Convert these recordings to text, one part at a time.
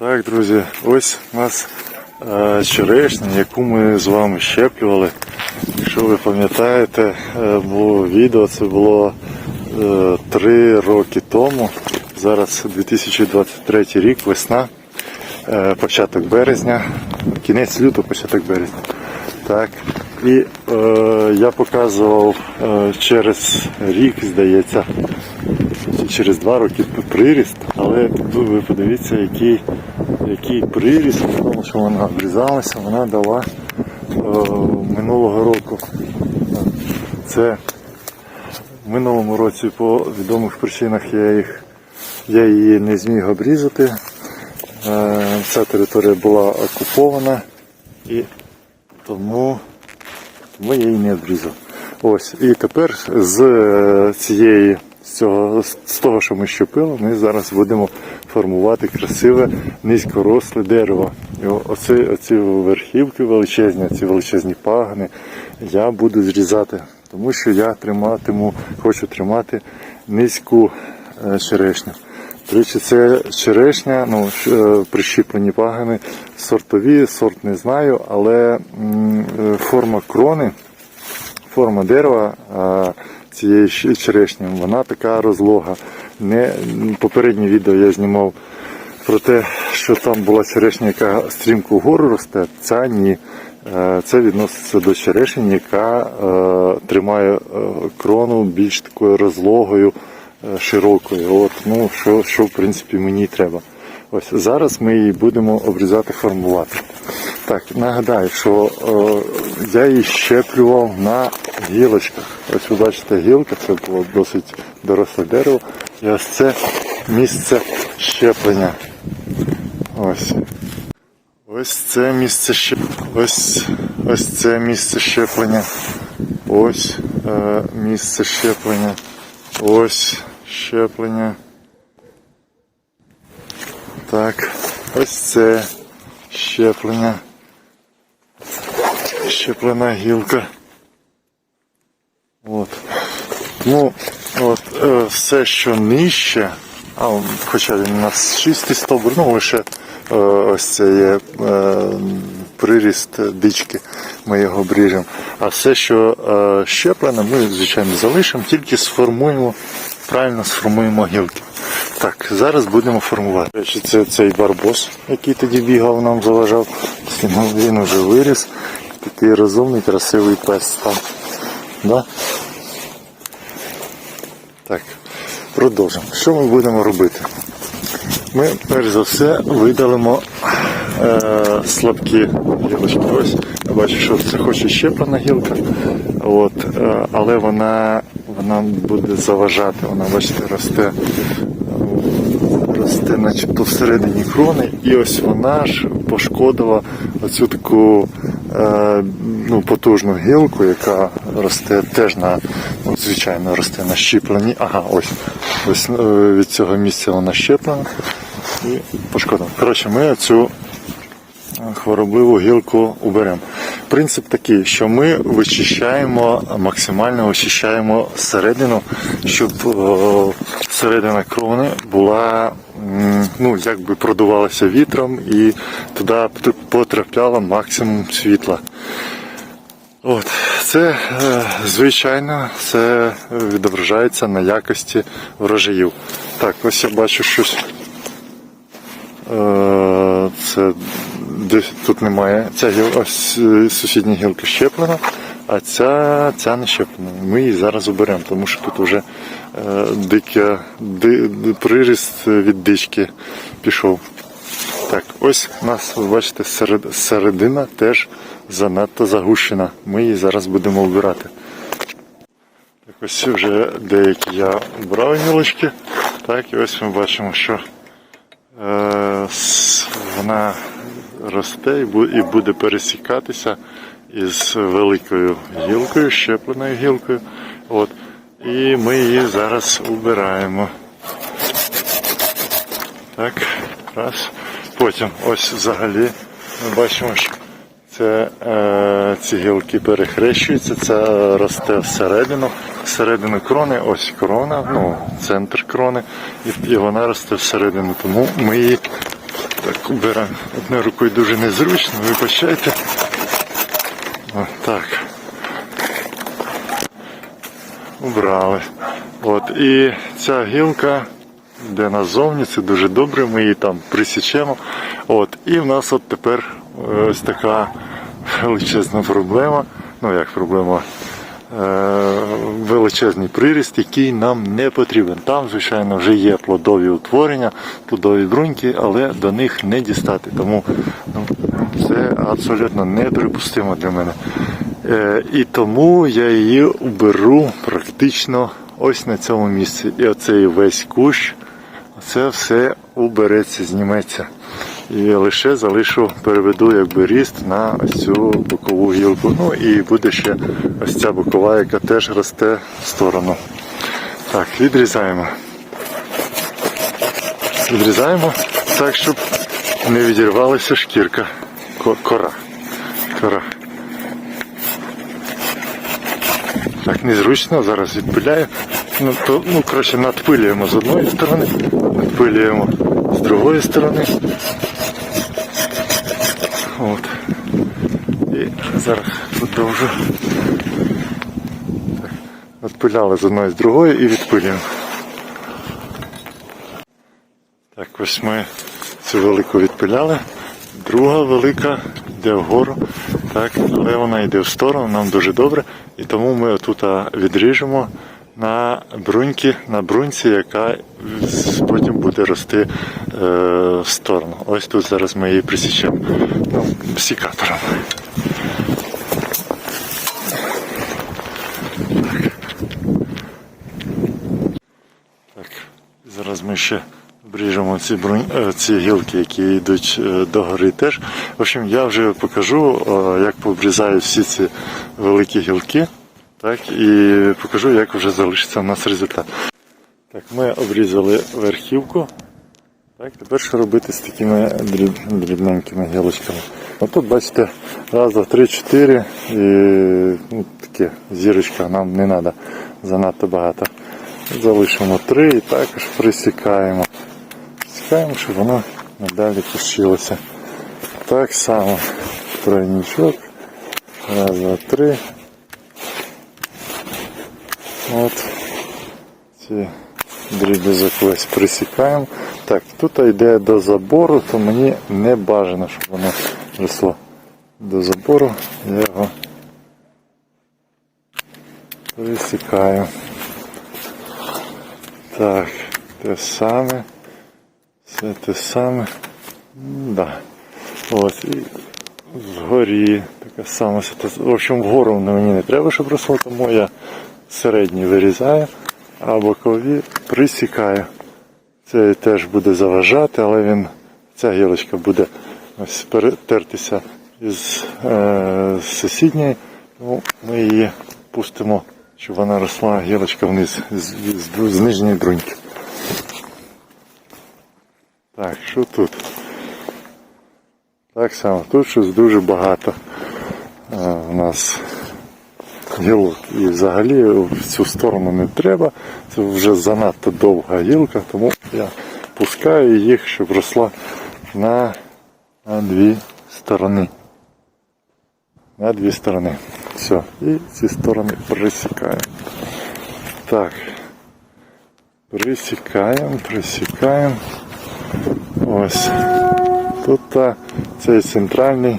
Так, друзі, ось у нас е, черешня, яку ми з вами щеплювали. Якщо ви пам'ятаєте, е, було відео, це було е, три роки тому. Зараз 2023 рік, весна, е, початок березня, кінець лютого, початок березня. Так. І е, я показував е, через рік, здається, через два роки приріст, але ви подивіться, який, який приріст, тому що вона обрізалася, вона дала е, минулого року. Це в минулому році по відомих причинах я, їх, я її не зміг обрізати. Е, ця територія була окупована і тому, я її не обрізав. Ось, і тепер з е, цієї з цього з того, що ми щепили, ми зараз будемо формувати красиве низькоросле дерево. І оці, оці верхівки величезні, ці величезні пагани я буду зрізати, тому що я триматиму, хочу тримати низьку е, черешню. До речі, це черешня, ну, е, прищіплені пагани, сортові, сорт не знаю, але е, форма крони, форма дерева цієї черешні, вона така розлога. Не, попереднє відео я знімав про те, що там була черешня, яка стрімко вгору росте, ця ні. Е, Це відноситься до черешні, яка е, тримає е, крону більш такою розлогою, е, широкою. От, ну, що, що в принципі мені треба. Ось зараз ми її будемо обрізати, формувати. Так, нагадаю, що е, я її щеплював на гілочках. Ось ви бачите гілка, це було досить доросле дерево. І ось це місце щеплення. Ось. Ось це місце щеплення. Ось, ось це місце щеплення. Ось е, місце щеплення. Ось щеплення. Так, ось це щеплення. Щеплена гілка. От. Ну, от, е, все, що нижче, а хоча він у нас чистий стовбур, ну лише е, ось це є е, приріст дички, ми його обріжемо. А все, що е, щеплене, ми, звичайно, залишимо, тільки сформуємо, правильно сформуємо гілки. Так, зараз будемо формувати. Речі, Це цей барбос, який тоді бігав, нам заважав. Він вже виріс. Такий розумний, красивий пес став. Да? Так, продовжимо. Що ми будемо робити? Ми перш за все видалимо е, слабкі гілочки. Ось я бачу, що це хоч і щеплена гілка, от, е, але вона, вона буде заважати. Вона, бачите, росте, росте начебто всередині крони, і ось вона ж пошкодила оцю таку ну, потужну гілку, яка росте теж на, ну, звичайно, росте на щепленні. Ага, ось, ось е, від цього місця вона щеплена і пошкодила. Коротше, ми цю хворобливу гілку уберемо. Принцип такий, що ми вичищаємо, максимально вичищаємо середину, щоб е, середина крони була, ну, якби продувалася вітром і туди потрапляло максимум світла. От, це е, звичайно це відображається на якості врожаїв. Так, ось я бачу щось. Е, Це тут немає. Ця гіл, ось е, сусідня гілка щеплена, а ця, ця не щеплена. Ми її зараз оберемо, тому що тут вже е, дике, ди, ди- приріст від дички пішов. Так, ось у нас, бачите, серед, середина теж занадто загущена. Ми її зараз будемо обирати. Так, ось вже деякі я обрав гілочки. Так, і ось ми бачимо, що е, вона росте і буде пересікатися із великою гілкою, щепленою гілкою. От. І ми її зараз убираємо. Так, раз. Потім ось взагалі ми бачимо, що це е, ці гілки перехрещуються, це росте всередину, всередину крони, ось крона, ну, центр крони, і, і вона росте всередину. Тому ми її так убираємо. Одною рукою дуже незручно, вибачайте. О, так. Убрали. От, і ця гілка йде назовні, це дуже добре, ми її там присічемо. От, і в нас от тепер е, ось така величезна проблема. Ну як проблема? Е, величезний приріст, який нам не потрібен. Там, звичайно, вже є плодові утворення, плодові бруньки, але до них не дістати. Тому ну, це абсолютно неприпустимо для мене. Е, і тому я її уберу практично ось на цьому місці. І оцей весь кущ, це все убереться, зніметься. І лише залишу, переведу якби ріст на ось цю бокову гілку. Ну і буде ще ось ця бокова, яка теж росте в сторону. Так, відрізаємо. Відрізаємо так, щоб не відірвалася шкірка. Кора. Кора. Так, незручно, зараз відпиляю. Ну, то, ну, краще надпилюємо з одної сторони, надпилюємо з другої сторони. От. І зараз продовжу. Надпиляли з одної з другої і відпилюємо. Так, ось ми цю велику відпиляли. Друга велика йде вгору, так, але вона йде в сторону, нам дуже добре. І тому ми отут відріжемо на бруньки, на бруньці, яка потім буде рости е, в сторону. Ось тут зараз ми її присічемо ну, сікатором. Так, зараз ми ще обріжемо ці, брунь... е, ці гілки, які йдуть е, догори теж. В общем, я вже покажу, е, як пообрізаю всі ці великі гілки. Так, і покажу, як вже залишиться у нас результат. Так, ми обрізали верхівку. Так, тепер що робити з такими дріб... дрібненькими гілочками? От тут бачите, раз, два, три, чотири і ну, таке зірочка нам не треба занадто багато. Залишимо три і також присікаємо. Присікаємо, щоб воно надалі пущилося. Так само тройничок. Раз, два, три. От. Ці дріб'язок весь присікаємо. Так, тут йде до забору, то мені не бажано, щоб воно росло до забору. Я його присікаю. Так, те саме. Все те саме. Да. Ось і згорі така сама. В общем, вгору мені не треба, щоб росло, тому я середній вирізаю, а бокові присікаю. Це теж буде заважати, але він, ця гілочка буде ось перетертися із е, сусідньої, тому ми її пустимо, щоб вона росла гілочка вниз з, з, з нижньої бруньки. Так, що тут? Так само, тут щось дуже багато е, у нас гілок. І взагалі в цю сторону не треба. Це вже занадто довга гілка, тому я пускаю їх, щоб росла на, на дві сторони. На дві сторони. Все. І ці сторони присікаємо. Так. Присікаємо, присікаємо. Ось. Тут цей центральний,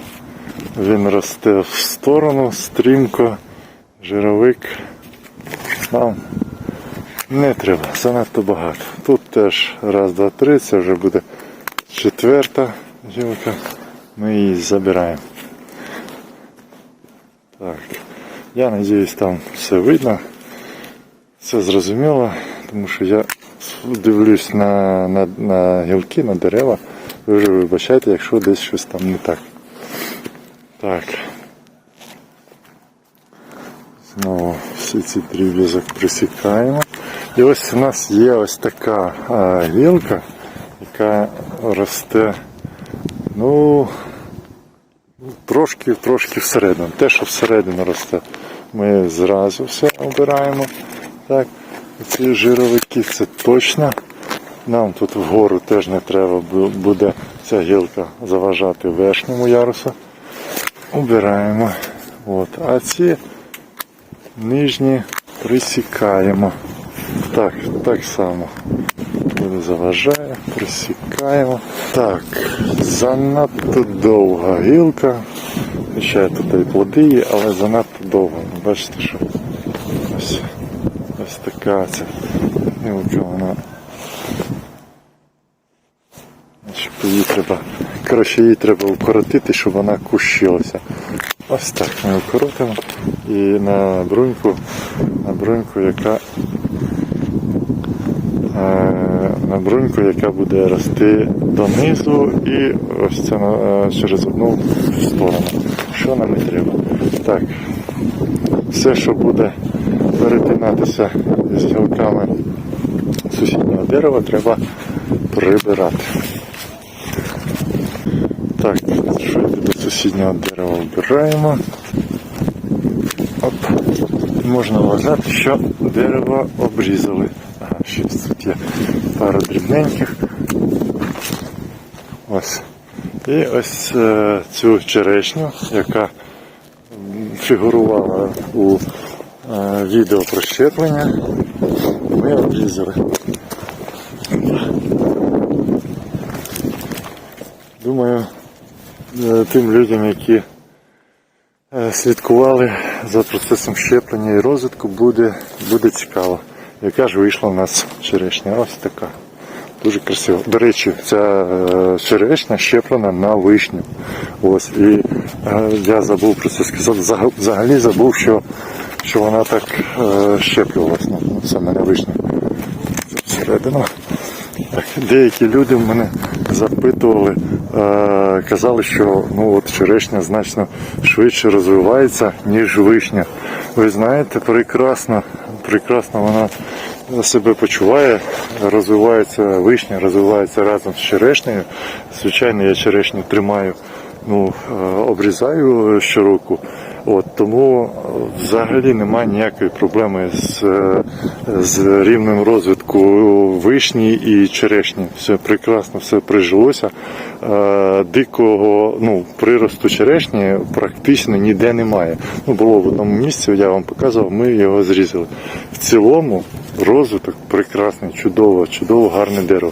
він росте в сторону стрімко, жировик. Нам не треба, занадто багато. Тут теж раз, два, три, це вже буде четверта гілка. Ми її забираємо. Так. Я надіюсь, там все видно. Все зрозуміло, тому що я дивлюсь на, на, на гілки, на дерева. Ви вже вибачайте, якщо десь щось там не так. Так. Знову всі ці дріб'язок присікаємо. І ось у нас є ось така а, гілка, яка росте, ну, трошки, трошки всередину. Те, що всередину росте, ми зразу все обираємо. Так, ці жировики це точно Нам тут вгору теж не треба бу- буде ця гілка заважати верхньому ярусу. Убираємо. От. А ці нижні присікаємо. Так, так само. Не заважає, присікаємо. Так, занадто довга гілка. Ще тут і плоди є, але занадто довго. Бачите, що ось, ось така ця гілка вона. Щоб її треба. Коротше, її треба укоротити, щоб вона кущилася. Ось так ми укоротимо. І на бруньку, на бруньку, яка е, на бруньку, яка буде рости донизу і ось це е, через одну сторону. Що нам і треба. Так, все, що буде перетинатися з гілками сусіднього дерева, треба прибирати. Так, що до сусіднього дерева вбираємо. Оп. Можна вважати, що дерево обрізали. Ага, щось тут є пара дрібненьких. Ось. І ось е, цю черешню, яка фігурувала у відео про щеплення, ми обрізали. Думаю, е, тим людям, які е, слідкували за процесом щеплення і розвитку, буде, буде цікаво. Яка ж вийшла в нас черешня? Ось така. Дуже красиво. До речі, ця е, черешня щеплена на вишню. Ось. І я забув про це сказати. Взагалі забув, що, що вона так е, щеплювалась саме на вишню. Всередину. Деякі люди в мене запитували, е, казали, що ну от черешня значно швидше розвивається, ніж вишня. Ви знаєте, прекрасно, прекрасно вона себе почуває, розвивається вишня, розвивається разом з черешнею. Звичайно, я черешню тримаю, ну, е, обрізаю щороку. От, тому е, взагалі немає ніякої проблеми з, е, з рівнем розвитку вишні і черешні. Все прекрасно, все прижилося. Е, Дикого ну, приросту черешні практично ніде немає. Ну, було в одному місці, я вам показував, ми його зрізали. В цілому розвиток прекрасний, чудово, чудово, гарне дерево.